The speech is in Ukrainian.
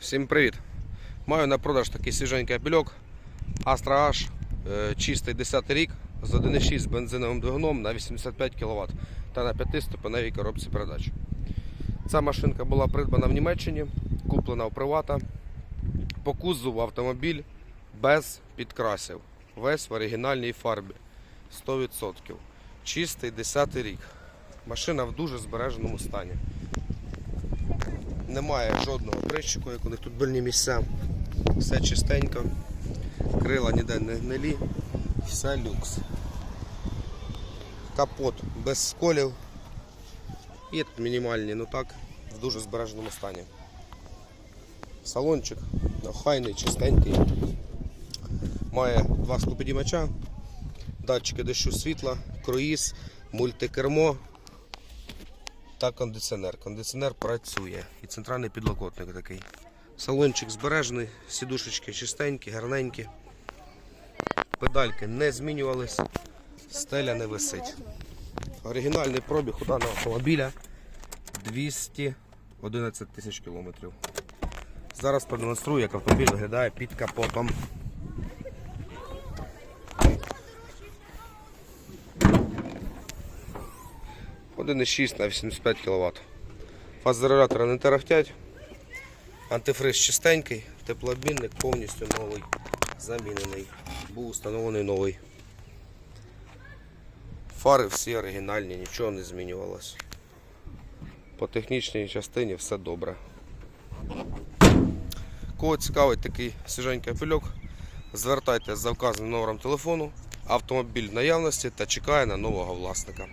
Всім привіт! Маю на продаж такий свіженький апельок Astra H, е, чистий 10 рік з 1,6 з бензиновим двигуном на 85 кВт та на 5-ступеневій коробці передач. Ця машинка була придбана в Німеччині, куплена у привата. По кузову автомобіль без підкрасів. Весь в оригінальній фарбі 100%. Чистий 10 рік. Машина в дуже збереженому стані. Немає жодного прищику, як у них тут больні місця. Все чистенько. Крила ніде не гнилі. Все люкс. Капот без сколів. Тут мінімальні, ну так, в дуже збереженому стані. Салончик охайний, чистенький. Має два ступидімача, датчики дощу світла, круїз, мультикермо та кондиціонер. Кондиціонер працює і центральний підлокотник такий. Салончик збережений, сідушечки чистенькі, гарненькі. Педальки не змінювались, стеля не висить. Оригінальний пробіг у даного автомобіля 211 тисяч кілометрів. Зараз продемонструю, як автомобіль виглядає під капотом. 1,6 на 85 кВт. Фазоаератори не тарахтять. Антифриз чистенький, теплообмінник повністю новий, замінений. Був установлений новий. Фари всі оригінальні, нічого не змінювалось. По технічній частині все добре. Кого цікавить такий свіженький пильок, звертайтеся за вказаним номером телефону. Автомобіль в наявності та чекає на нового власника.